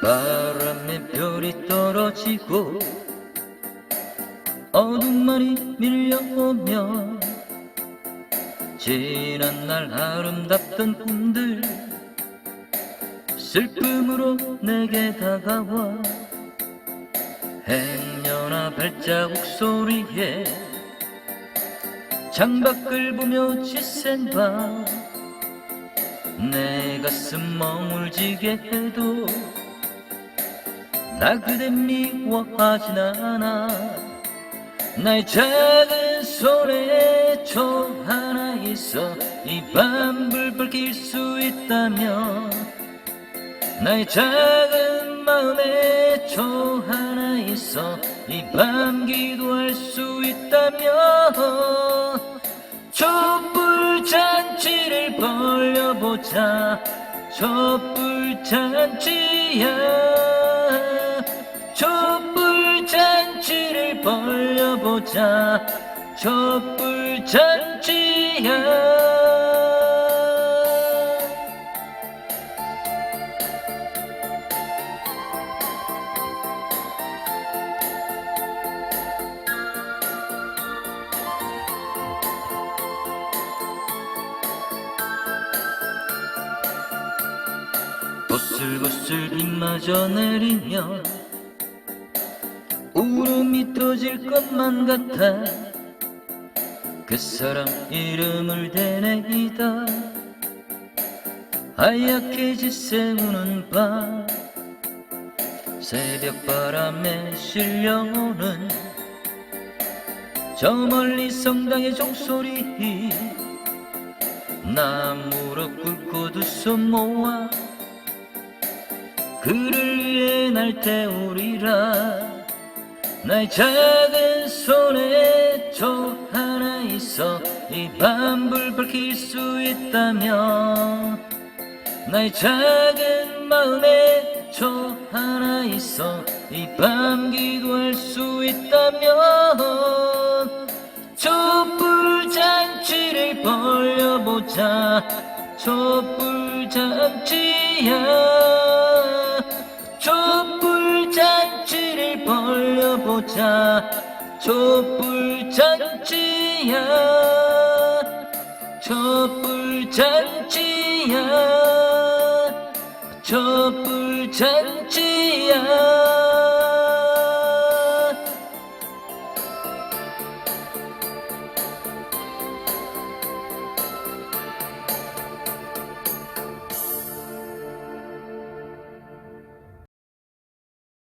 바람에 별이 떨어지고 어둠만이 밀려오며 지난 날 아름답던 꿈들 슬픔으로 내게 다가와 행여나 발자국 소리에 창밖을 보며 지샌 밤내 가슴 머물지게 해도 나 그대 미워하진 않아. 나의 작은 손에 초 하나 있어. 이 밤불 밝힐 수 있다면 나의 작은 마음에 초 하나 있어. 이 밤 기도할 수 있다면 촛불 잔치를 벌려보자. 촛불 잔치야 보자. 촛불 잔치야 보슬보슬 빗마저 내리면 울음이 터질 것만 같아. 그 사람 이름을 대내이다. 하얗게 지새우는 밤 새벽 바람에 실려오는 저 멀리 성당의 종소리. 나 무릎 꿇고 두 손 모아. 그를 위해 날 태우리라 나의 작은 손에 초 하나 있어. 이 밤불 밝힐 수 있다면 나의 작은 마음에 초 하나 있어. 이 밤 기도할 수 있다면 촛불 잔치를 벌려보자. 촛불 잔치야. 촛불 잔치를 벌려 보자. 촛불 잔치야. 촛불 잔치야. 촛불 잔치야